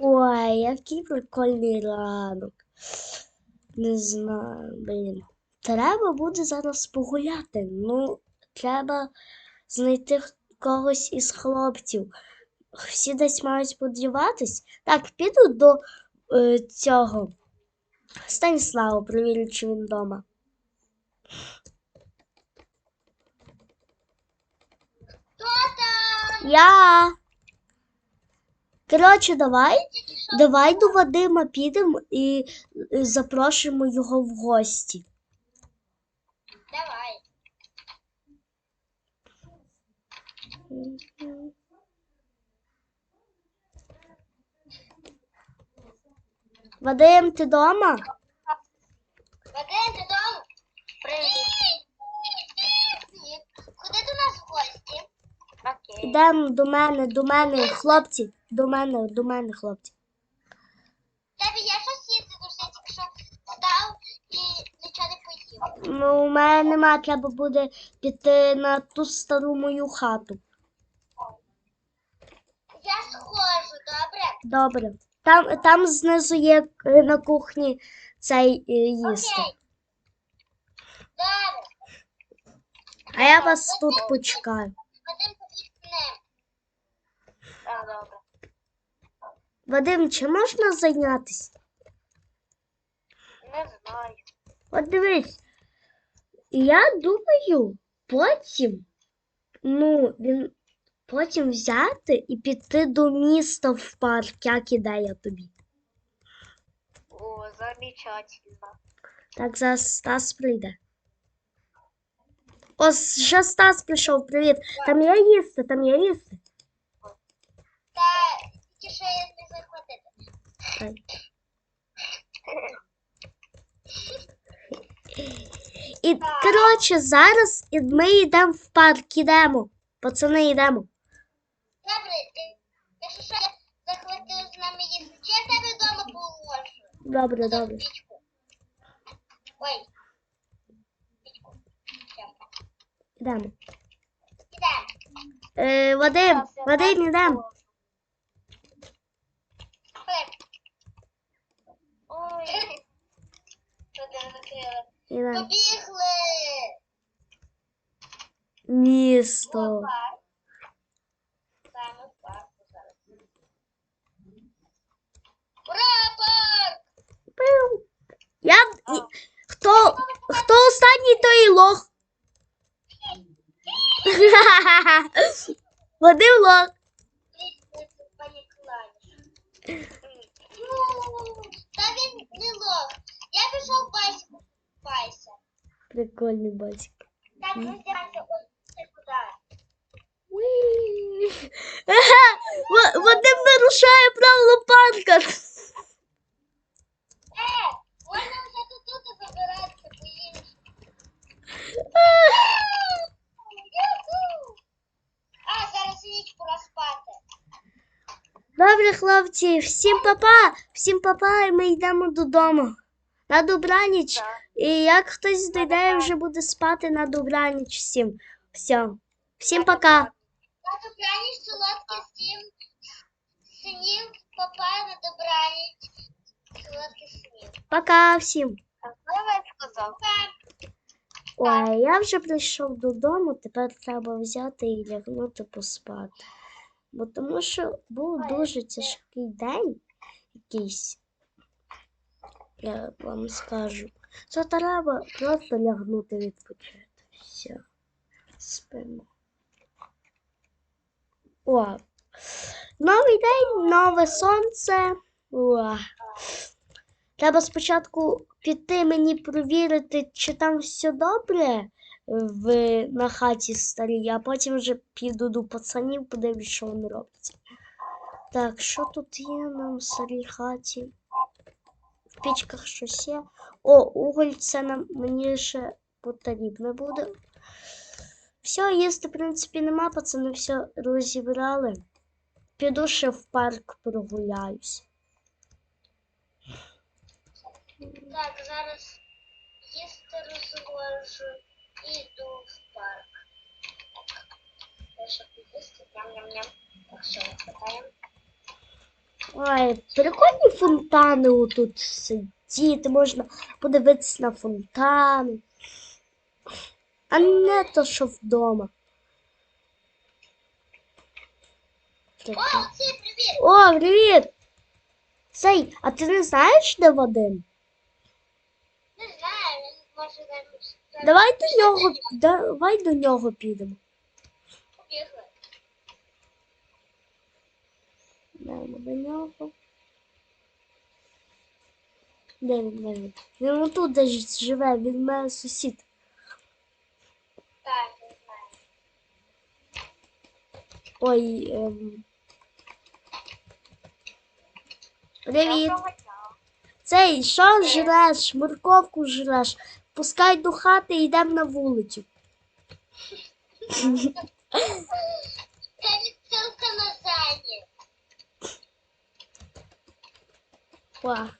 Ой, який прикольний ранок. Не знаю, блін. Треба буде зараз погуляти. Ну, треба знайти когось із хлопців. Всі десь мають подіватись. Так, піду до е, цього. Станіслава, перевірю, чи він вдома. Хто там? Я. Коротше, давай. Давай до Вадима підемо і е, запрошуємо його в гості. Давай. Вадим, ти вдома? Вадим, ти дома? Привіт. Куди до нас в гості? Окей. Йдемо до мене, до мене, хлопці, до мене, до мене, хлопці. Тебе є щось їсти, тому що я тільки що встав і нічого не поїв. Ну, у мене нема, треба буде піти на ту стару мою хату. Я схожу, добре? Добре. Там, там знизу є на кухні цей е, їсти. Окей. Добре. А я вас тут почекаю. Вадим побіг з ним. Так, добре. Вадим, чи можна зайнятися? Не знаю. От дивись, я думаю, потім, ну, він потім взяти і піти до міста в парк, як ідея тобі. О, замечательно. Так, зараз Стас прийде. О, вже Стас прийшов, привіт. Там є їсти, там є їсти. Та я не захватити. Так. І, коротше, зараз ми йдемо в парк, йдемо. Пацани, йдемо. Добре, ти- якщо що я захватив з нами їсти, чи я тебе вдома положу? Добре, добре. Ой. Йдемо. Ідемо. Е, Вадим, Вадим, йдемо. Хлеб. Ой. Туди закрили. Йдемо. Побігли. Місто. Парк. Саме в парку зараз. Ура, парк! Пиу. Я... і- Хто, хто останній, той і лох. Вадим лох. Лестница паніклані. Ну, Та він не лох. Я пішов басику купайся. Прикольний бачик. Так. Ва- Вадим нарушає правила парка. Е, можна вже тут забиратися, по-іншому. А, зараз ніч пора спати. Добре, хлопці, всім папа, всім папа, і ми йдемо додому. На добраніч. І як хтось дойде, вже буде спати на добраніч всім. Все. Всім пока. На добраніч солодких сім синів, папа на добраніч солодких синів. Пока всім. Давай сказав. Ой, я вже прийшов додому, тепер треба взяти і лягнути поспати. Бо тому що був дуже тяжкий день якийсь. Я вам скажу. Це треба просто лягнути відпочити. Все. Спимо. О. Новий день, нове сонце. О. Треба спочатку піти мені провірити, чи там все добре в, на хаті старій, а потім вже піду до пацанів, подивлюсь, що вони роблять. Так, що тут є на старій хаті? В пічках щось є. О, уголь це нам мені ще потрібно буде. Все, їсти, в принципі, нема, пацани все розібрали. Піду ще в парк прогуляюсь. Так, зараз їсти розложу і йду в парк. Я ще поїсти, ням-ням-ням. Так, все, хватаємо. Ой, прикольні фонтани отут сидіти, можна подивитися на фонтани. А не то, що вдома. Привіт! О, привіт! Сей, а ти не знаєш, де Вадим? Не знаю, може зараз Давай до нього, давай до нього підемо. побігли. Йдемо до нього. Де він, де він? Він отут десь живе, він мене сусід. Так, не знаю. Ой, ем... Привіт. Доброго дня. Цей, що жреш? Морковку жреш. Пускай до хати і йдемо на вулицю. Це відсилка на Зані. Ва.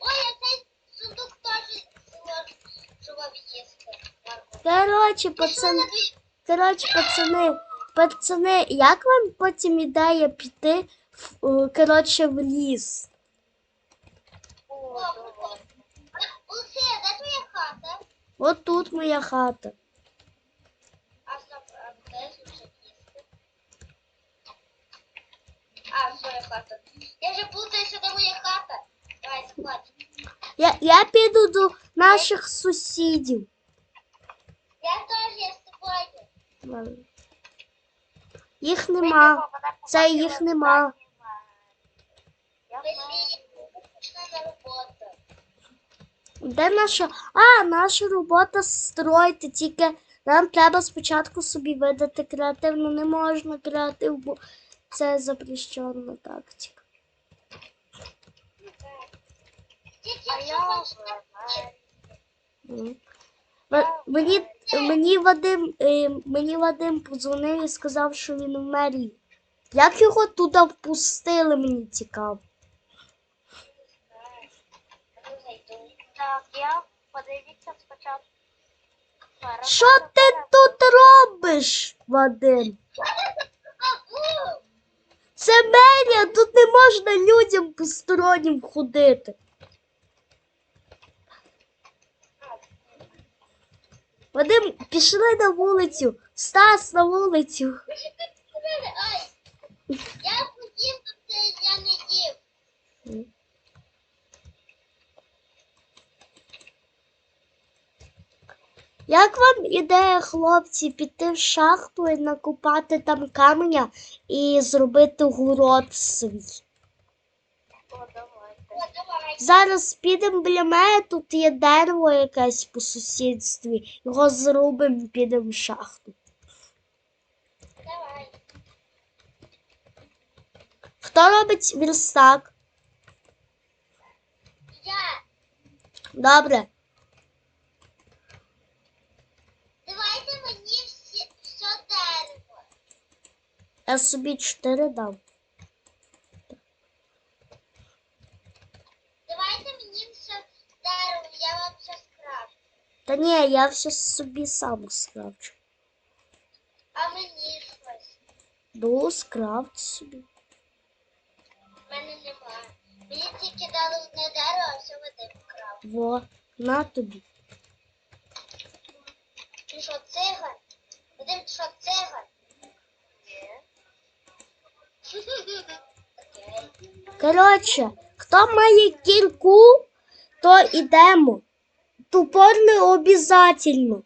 Ой, а цей сундук теж зможував їсти. Марко. Коротше, Пішли пацани, пацани, пацани, як вам потім ідея піти в, е, коротше, в ліс? О. Олексій, де твоя хата? От тут моя хата. А стоп, а де ж вже їсти? А, своя хата. Я вже плутаю, що де моя хата. Давай, сходь. Я, я піду до наших сусідів. Я теж є з тобою. Їх нема. Це їх нема. Де наша. А, наша робота строїти, тільки нам треба спочатку собі видати креативно. Не можна креатив, бо це запрещена тактика. Мені, мені, Вадим, е, мені Вадим подзвонив і сказав, що він в мерії. Як його туди впустили, мені цікаво. Так, я подивіться спочатку. Що ти тут робиш, Вадим? Це мерія, тут не можна людям постороннім ходити. Вадим, пішли на вулицю. Стас на вулицю. Я то це я не їв. Як вам ідея, хлопці, піти в шахту і накопати там каменя і зробити город свій? О, давай. Зараз підемо біля мене, тут є дерево якесь по сусідстві. Його зробимо, підемо в шахту. Давай. Хто робить верстак? Я. Добре. Давайте мені всі, все дерево. Я собі чотири дам. Давайте мені все дерево, я вам все скрафчу. Та ні, я все собі сам скрафчу. А мені щось. Ну, скрафт собі. В мене немає. Мені тільки дали одне дерево, а все води вкрав. Во, на тобі. Ти що, циган? Вадим, ти що, циган? Ні. Окей. Коротше, хто має кірку, то йдемо. Тупор не обязательно.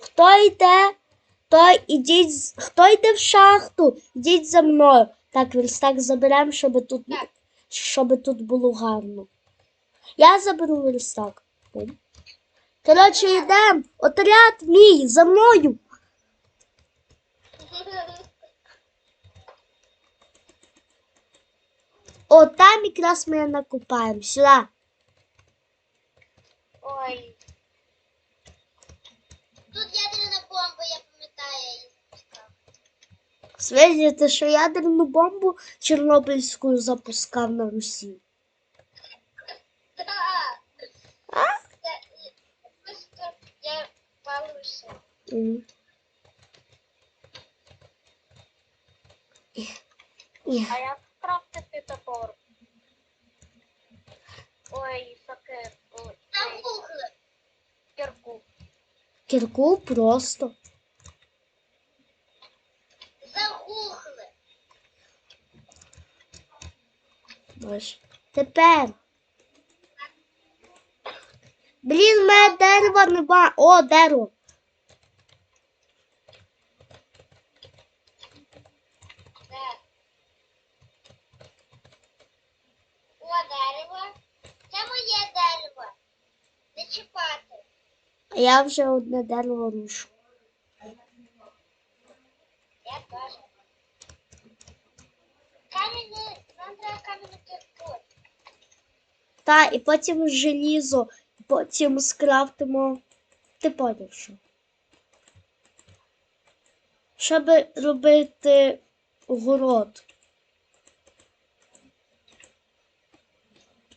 Хто йде, то ідіть, хто йде в шахту, йдіть за мною. Так, верстак заберемо, щоб тут, щоб тут було гарно. Я заберу верстак. Коротше, йдемо. Отряд мій, за мною. О, там якраз ми накопаємо. Сюди. Ой. Тут ядерна бомба, я пам'ятаю, я запускав. Свидіти, що ядерну бомбу Чорнобильську запускав на Русі. Так. А? Я. І А як скрафтити топор? Цей, кірку. кірку просто. Загухли. Боже. Тепер. Блін, мене дерева нема. О, дерево. Де? О, дерево. Це моє дерево. Не чіпати. А я вже одне дерево рушу. Я теж. Камінь, нам треба камінь кирку. Та, і потім желізо, потім скрафтимо. Ти поняв, що? Щоб робити город.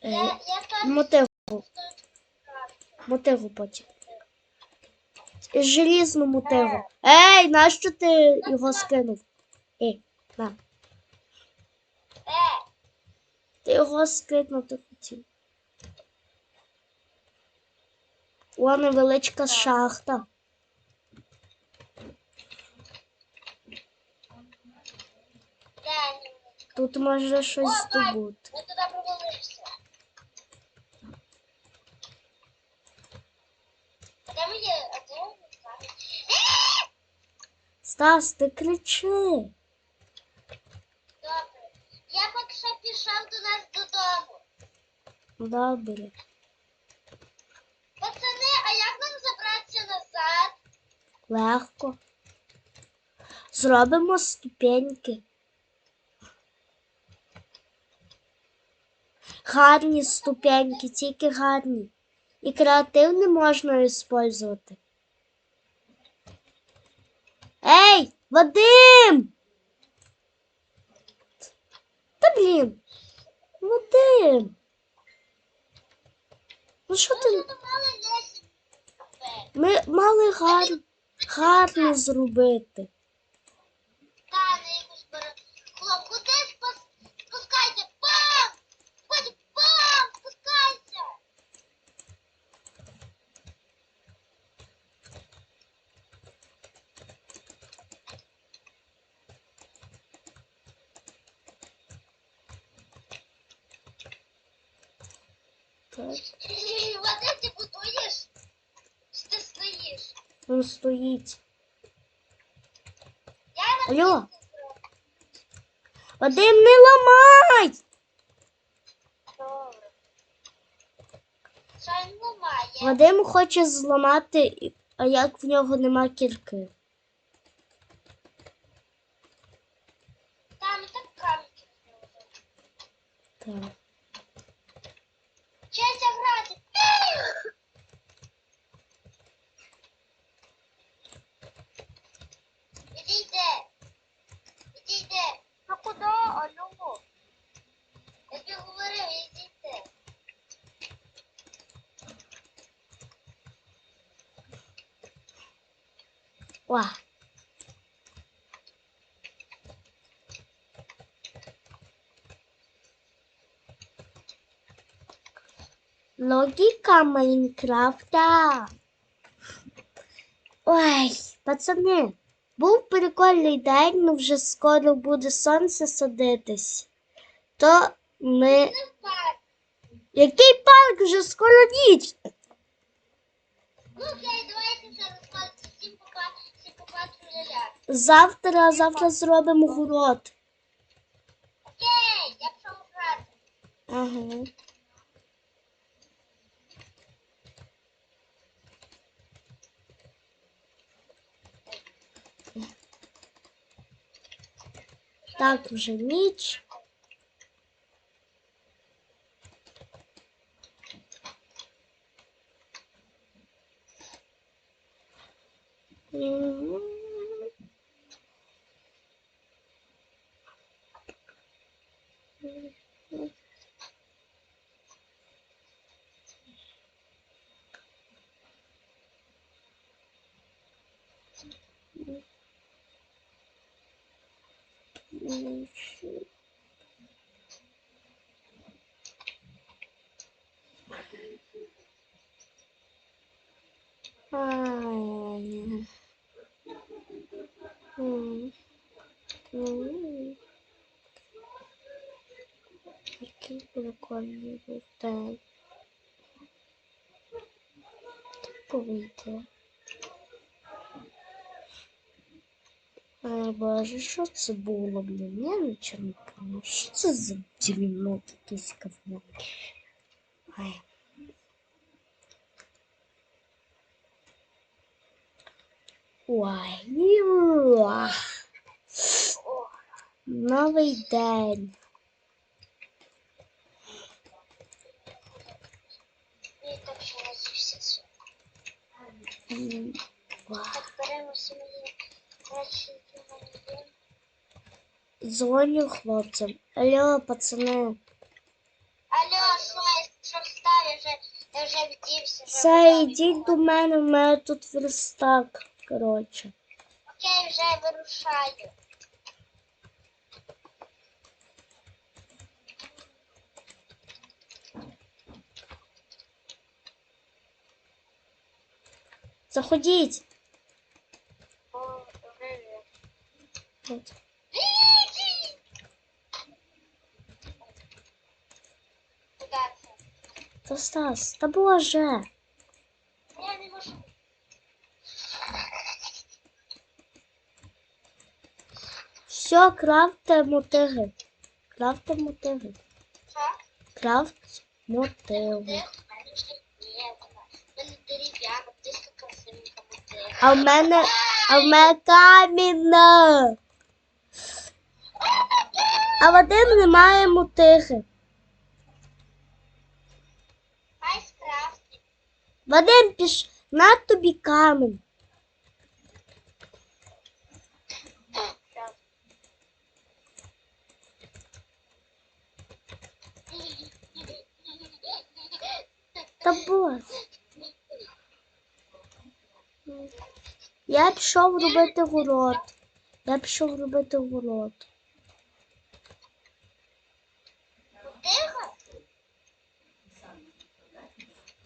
Я, Е, я теж мотигу, тут мотигу потім. Желізну. Ей, нащо ти його скинув? Ей, на. Е, Ти його скинути хотів. О, невеличка шахта. Тут можна щось здобути. Ми туди провалився. Де а де моє камінь? Е! Стас, ти кричи. Добре. Я поки що пішов до нас додому. Добре. Пацани, а як нам забратися назад? Легко. Зробимо ступеньки. Гарні ступеньки, тільки гарні. І креативні можна використовувати. Ей, Вадим! Та блін. Вадим. Ну що ти? Ми мали гар... гарно зробити. Так, Вадим, ти будуєш? Чи ти стоїш? він стоїть. Я Алло. Вадим, не ламай! Добре. Що він ламає? Вадим хоче зламати, а як в нього нема кірки. Там і так камінь зробив. Так. Вчися грати. Відійди. Відійди. А куди, алло? Я тобі говорив, відійди. О. Логіка Майнкрафта. Ой, пацани, був прикольний день, ну вже скоро буде сонце садитись. То ми. Який парк вже скоро ніч? Ну окей, давайте це розкладати. Всім пока, всім пока, труляля. Завтра, завтра зробимо город. Окей, я пішов грати. Ага. Так, вже ніч. Мгм. Ай. М. М. Який прикольний день. Повийти. Ай, боже, що це було, блін? Я нічого не пам'ятаю. Що це за дерьмо якесь говно? Ай. Ой. Новий день. І так що наївся все. Речі, які в мене є. Дзвоню хлопцям. Алло, пацани. Алло, що я вже, я вже вдівся. Все, йдіть до мене, у мене тут верстак. Коротше. Окей, вже вирушаю. Заходіть. От. Та Стас, та боже. Я не можу. Все, крафте мотиги. Крафте мотиги. Крафт мотиги. А в мене, а в мене камінна. А Вадим мотиги. Хай скрафтить. Вадим, піш, на тобі камінь. Та боже. Я пішов робити город. Я пішов робити город.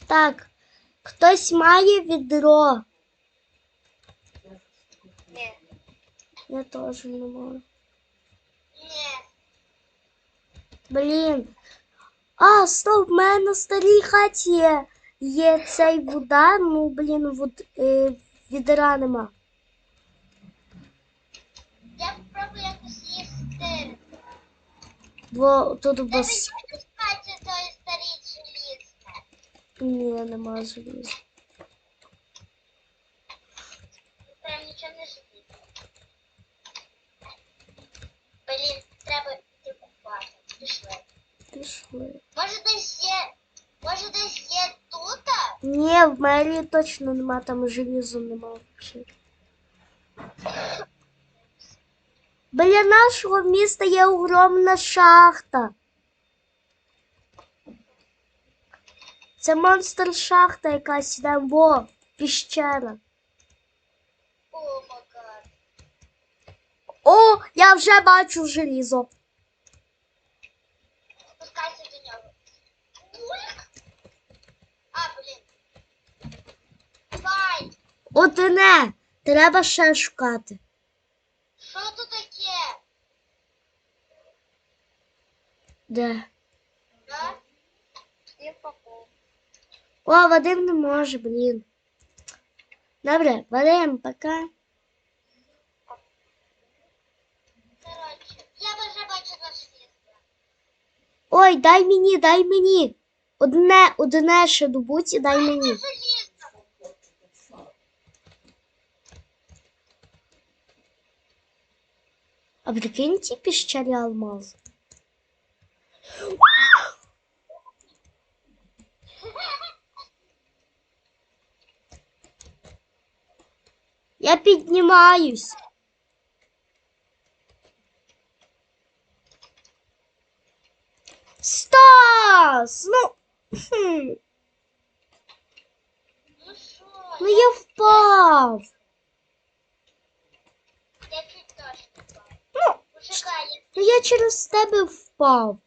Так, хтось має відро. Ні. Я теж не можу. Ні. Блін. А, стоп, в мене на старій хаті є цей вода, ну, блін, вод, е, відра нема. Я попробую якось їсти. Бо тут бас... є спати тої старі желізне? Ні, нема желіза. Прям нічого не жити. Блін, треба йти купати. Пішли. Пішли. Може десь є. Може десь є тут? Ні, в мерії точно нема, там желізу нема взагалі. Біля нашого міста є огромна шахта. Це монстр шахта якась іде, во, магад. О, я вже бачу желізо. Спускайся до нього. Бульк. А, блін. Давай. Одне. Треба ще шукати. Що тут таке? Де? Да? О, Вадим не може, блін. Добре, Вадим, пока. Коротше, я вже наше місце. Ой, дай мені, дай мені. Одне, одне ще добудь і дай мені. А прикинь ті піщері алмаз. Я піднімаюсь. Стас! Ну, хм, Ну ну я впав. Я чуть теж не бачу. Ну, Почекай, я Ну я через тебе впав.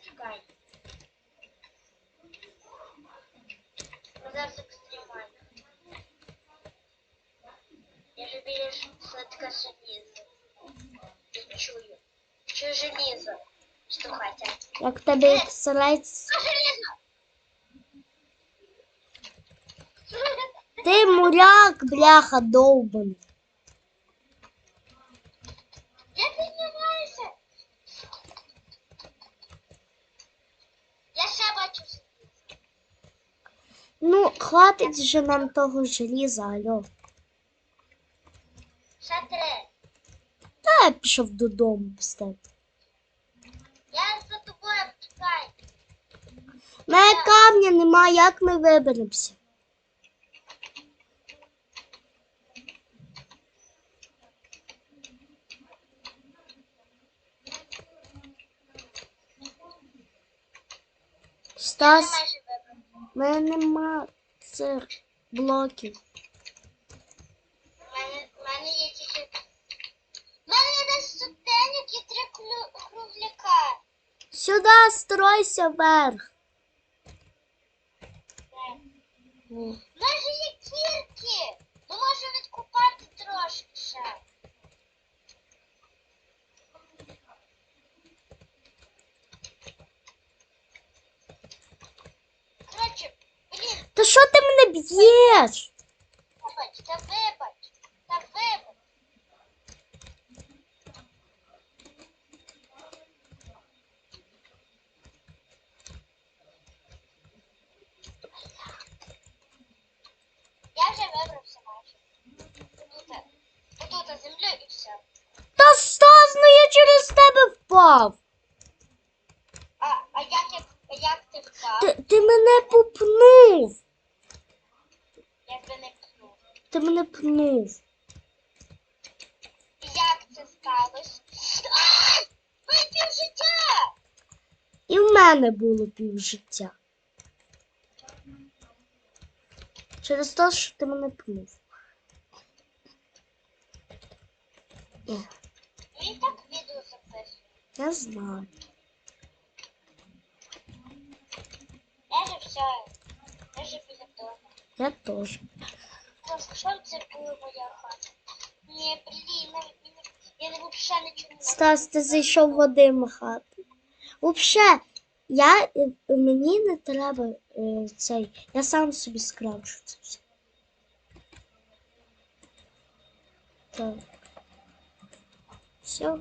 Чекай. Ну, Зараз екстремально. Я же біля сладка желіза. Я чую. Чую желізо. Штухатя. Як тебе старається. А желізо! Ти муряк, бляха, довбаний. Я піднімаюся. Я ще бачу. Ну, хватить же нам того желіза, алло. Ще три. Та я пішов додому тебе. Я за тобою чекаю. У мене камня нема, як ми виберемося? Стас, в мене нема цих блоків. У мене, є тільки. У мене є десь сотенник і три кругляка. Сюди стройся вверх. У мене ж є кірки. Ну можу відкупати трошки ще. Коротше, блін, Та що ти мене б'єш? вибач, та вибач, та вибач. Я вже вибрався майже. Тут, тут землю і все. Та Стас, ну я через тебе впав. А, а як, як, а як ти впав? Ти, ти мене попнув. Якби не пнув. Ти мене пнув. Як це сталося? А! Випів життя! І в мене було півжиття. Через те, що ти мене пнув. Він так відео записує. я знаю. Я же все. Я же біля. Я теж. Просто що це була моя хата? Ні, блін, я не взагалі нічого не Стас, ти зайшов в Вадима хату. Взагалі, я, е, мені не треба е, цей. Я сам собі скрафчу це все. Так. Все.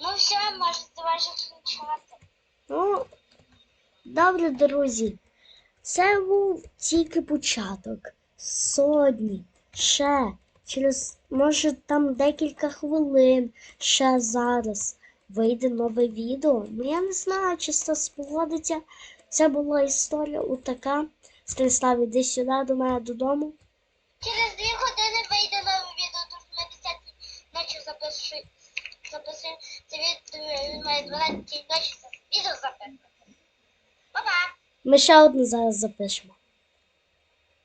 Ну все, можете ваше включати. Ну, добре, друзі. Це був тільки початок. Сотні. Ще через, може, там декілька хвилин, ще зараз вийде нове відео. Ну, я не знаю, чи це спогодиться. Це була історія отака. Станіслав, іди сюди до мене додому. Через дві години вийде нове відео, тому що на 10 ночі запишу, записуємо це відео, він має 12 ночі відео записувати. Па-па! Ми ще одну зараз запишемо.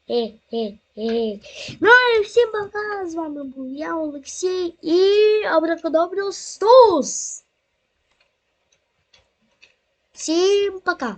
Хе-хе-хе. Ну і всім пока. З вами був я, Олексій і Абракадабріус Стус. Всім пока.